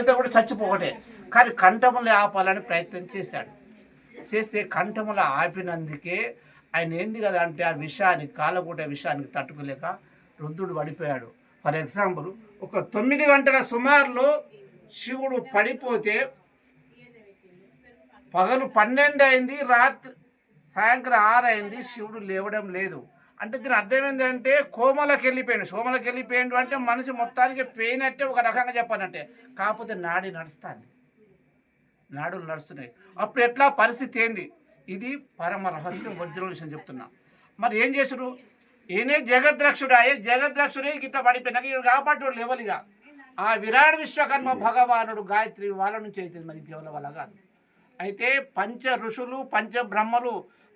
తాగితే కూడా చచ్చిపోకటే కానీ కంఠములు ఆపాలని ప్రయత్నం చేశాడు. చేస్తే కంఠములు ఆపినందుకే ఆయన ఏంది కదా అంటే ఆ విషయానికి కాలగూట విషయానికి తట్టుకోలేక రుద్రుడు పడిపోయాడు. ఫర్ ఎగ్జాంపుల్ ఒక తొమ్మిది గంటల సుమారులో శివుడు పడిపోతే పగలు పన్నెండు అయింది రాత్రి సాయంత్రం ఆరు అయింది శివుడు లేవడం లేదు. అంటే దీని అర్థం ఏంటంటే కోమలకి వెళ్ళిపోయాడు సోమలకి వెళ్ళిపోయాడు అంటే మనిషి మొత్తానికి పోయినట్టే ఒక రకంగా చెప్పానంటే కాకపోతే నాడి నడుస్తాను నాడులు నడుస్తున్నాయి. అప్పుడు ఎట్లా పరిస్థితి ఏంది? ఇది పరమ రహస్యం వజ్ర విషయం చెప్తున్నా. మరి ఏం చేసాడు ఈయనే జగద్రక్షుడు అయ్యే జగద్రక్షుడే గీత పడిపోయినాక ఈయన కాబట్టి లేవలిగా. ఆ విరాట్ విశ్వకర్మ భగవానుడు గాయత్రి వాళ్ళ నుంచి అయితే మరి కేవలం వల్ల కాదు. అయితే పంచ ఋషులు పంచ బ్రహ్మలు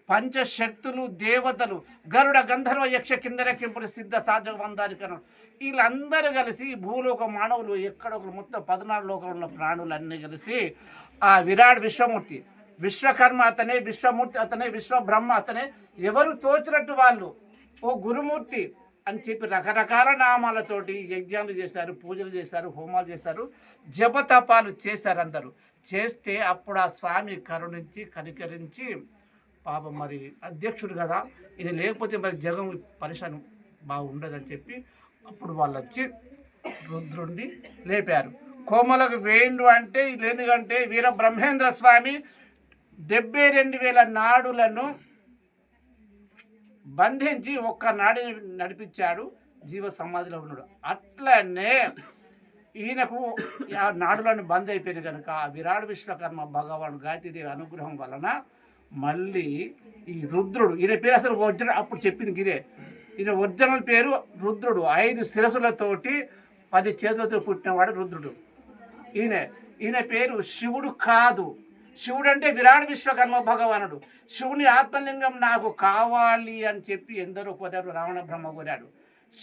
పంచశక్తులు దేవతలు గరుడ గంధర్వ యక్ష కిందర సిద్ధ సాధ వందారికరం వీళ్ళందరూ కలిసి భూలోక మానవులు ఎక్కడొకరు మొత్తం పద్నాలుగు లోకంలో ఉన్న ప్రాణులన్నీ కలిసి ఆ విరాట్ విశ్వమూర్తి విశ్వకర్మ అతనే విశ్వమూర్తి అతనే విశ్వబ్రహ్మ అతనే ఎవరు తోచినట్టు వాళ్ళు? ఓ గురుమూర్తి అని చెప్పి రకరకాల నామాలతోటి యజ్ఞాలు చేశారు పూజలు చేశారు హోమాలు చేశారు జపతపాలు చేశారు అందరూ. చేస్తే అప్పుడు ఆ స్వామి కరుణించి కనికరించి పాపం మరి అధ్యక్షుడు కదా. ఇది లేకపోతే మరి జగం పరిశానం బాగుండదని చెప్పి అప్పుడు వాళ్ళు వచ్చి రుద్రుడిని లేపారు. కోమలకు వేండు అంటే ఇది ఎందుకంటే వీర బ్రహ్మేంద్ర స్వామి డెబ్బై రెండు వేల నాడులను బంధించి ఒక్క నాడిని నడిపించాడు జీవ సమాధిలో ఉన్నాడు. అట్లనే ఈయనకు ఆ నాడులను బంద్ అయిపోయింది కనుక ఆ విరాట్ విశ్వకర్మ భగవాన్ గాయత్రీదేవి అనుగ్రహం వలన మళ్ళీ ఈ రుద్రుడు ఈయన పేరు అసలు వజ్ర అప్పుడు చెప్పింది ఇదే. ఈయన ఒరిజినల్ పేరు రుద్రుడు. ఐదు శిరసులతోటి పది చేతులతో పుట్టినవాడు రుద్రుడు. ఈయన ఈయన పేరు శివుడు కాదు. శివుడు అంటే విరాట్ విశ్వకర్మ భగవానుడు. శివుని ఆత్మలింగం నాకు కావాలి అని చెప్పి ఎందరో కోరారు రావణ బ్రహ్మ కోరాడు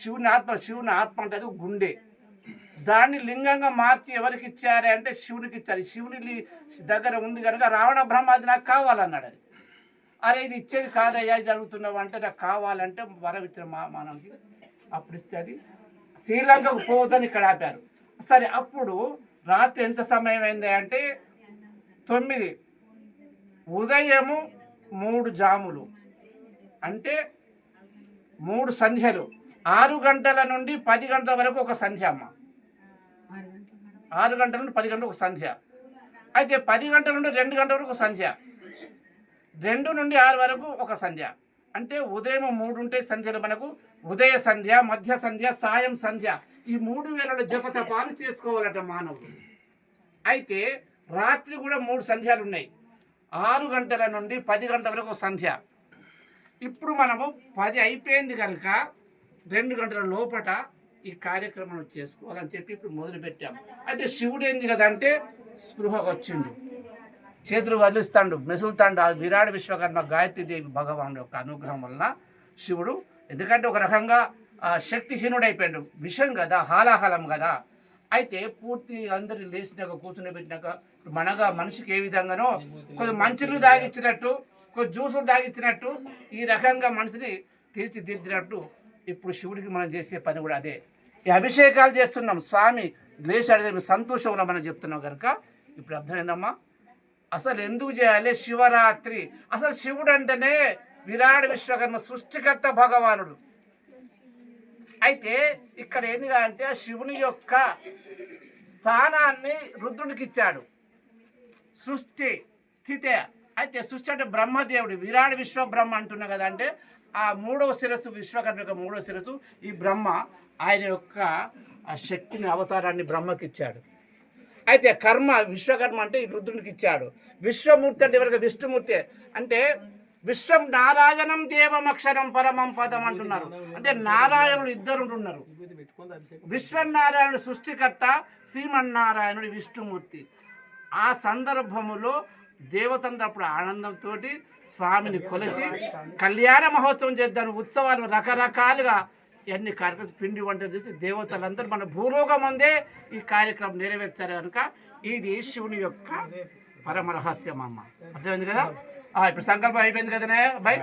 శివుని ఆత్మ శివుని ఆత్మ అంటే అది గుండె. దాన్ని లింగంగా మార్చి ఎవరికి ఇచ్చారే అంటే శివునికి ఇచ్చారు. శివుని దగ్గర ఉంది కనుక రావణ బ్రహ్మాది నాకు కావాలన్నాడు అది. అరే ఇది ఇచ్చేది కాదయ్యా జరుగుతున్నావు అంటే నాకు కావాలంటే వరం ఇచ్చిన మా మానవుకి అప్పుడు ఇస్తే అది శ్రీలంకకు పోవద్దని ఇక్కడ ఆపారు. సరే అప్పుడు రాత్రి ఎంత సమయం అయింది అంటే తొమ్మిది. ఉదయము మూడు జాములు. అంటే మూడు సంధ్యలు. ఆరు గంటల నుండి పది గంటల వరకు ఒక సంధ్య అమ్మ. ఆరు గంటల నుండి పది గంటలకు ఒక సంధ్య. అయితే పది గంటల నుండి రెండు గంటల వరకు ఒక సంధ్య. రెండు నుండి ఆరు వరకు ఒక సంధ్య. అంటే ఉదయం మూడు ఉంటే సంధ్యలు మనకు. ఉదయ సంధ్య మధ్య సంధ్య సాయం సంధ్య. ఈ మూడు వేలలో జపతపాలు చేసుకోవాలట మానవుడు. అయితే రాత్రి కూడా మూడు సంధ్యాలు ఉన్నాయి. ఆరు గంటల నుండి పది గంటల వరకు ఒక సంధ్య. ఇప్పుడు మనము పది అయిపోయింది కనుక రెండు గంటల లోపట ఈ కార్యక్రమం చేసుకోవాలని చెప్పి ఇప్పుడు మొదలుపెట్టాం. అయితే శివుడు ఏంది కదా అంటే స్పృహ వచ్చిండు. చేతులు వదిలిస్తాడు మెసులుతాడు. ఆ విరాట్ విశ్వకర్మ గాయత్రీదేవి భగవాను యొక్క అనుగ్రహం వలన శివుడు ఎందుకంటే ఒక రకంగా శక్తిహీనుడైపోయాడు. అయిపోయాడు విషం కదా హాలాహలం కదా. అయితే పూర్తి అందరు లేచినాక కూర్చుని పెట్టినాక ఇప్పుడు మనగా మనిషికి ఏ విధంగానో కొంచెం మంచులు తాగిచ్చినట్టు కొంచెం జ్యూసులు తాగిచ్చినట్టు ఈ రకంగా మనిషిని తీర్చిదిద్దినట్టు ఇప్పుడు శివుడికి మనం చేసే పని కూడా అదే. ఈ అభిషేకాలు చేస్తున్నాం. స్వామి లేచాడు సంతోషం ఉన్నామని చెప్తున్నాం కనుక ఇప్పుడు అర్థమైందమ్మా? అసలు ఎందుకు చేయాలి? శివరాత్రి. అసలు శివుడు అంటేనే విరాడ విశ్వకర్మ సృష్టికర్త భగవానుడు. అయితే ఇక్కడ ఏందిగా అంటే ఆ శివుని యొక్క స్థానాన్ని రుద్రునికి ఇచ్చాడు సృష్టి స్థితే. అయితే సృష్టి అంటే బ్రహ్మదేవుడు. విరాట్ విశ్వ బ్రహ్మ అంటున్నా కదా అంటే ఆ మూడవ శిరస్సు విశ్వకర్మ యొక్క మూడవ శిరస్సు ఈ బ్రహ్మ ఆయన యొక్క ఆ శక్తిని అవతారాన్ని బ్రహ్మకి ఇచ్చాడు. అయితే కర్మ విశ్వకర్మ అంటే ఈ రుద్రునికి ఇచ్చాడు. విశ్వమూర్తి అంటే ఎవరికి? విష్ణుమూర్తి. అంటే విశ్వం నారాయణం దేవమక్షరం పరమం పదం అంటున్నారు. అంటే నారాయణుడు ఇద్దరు ఉంటున్నారు. విశ్వనారాయణుడు సృష్టికర్త శ్రీమన్నారాయణుడు విష్ణుమూర్తి. ఆ సందర్భములో దేవతంతా అప్పుడు ఆనందంతో స్వామిని కొలిచి కళ్యాణ మహోత్సవం చేద్దాం ఉత్సవాలు రకరకాలుగా ఎన్ని కార్యక్రమాలు పిండి వంటలు చేసి దేవతలందరూ మన భూలోకం అందే ఈ కార్యక్రమం నెరవేర్చారు కనుక ఇది శివుని యొక్క పరమ రహస్యం అమ్మ అర్థమైంది కదా? ఇప్పుడు సంకల్పం అయిపోయింది కదనే బై.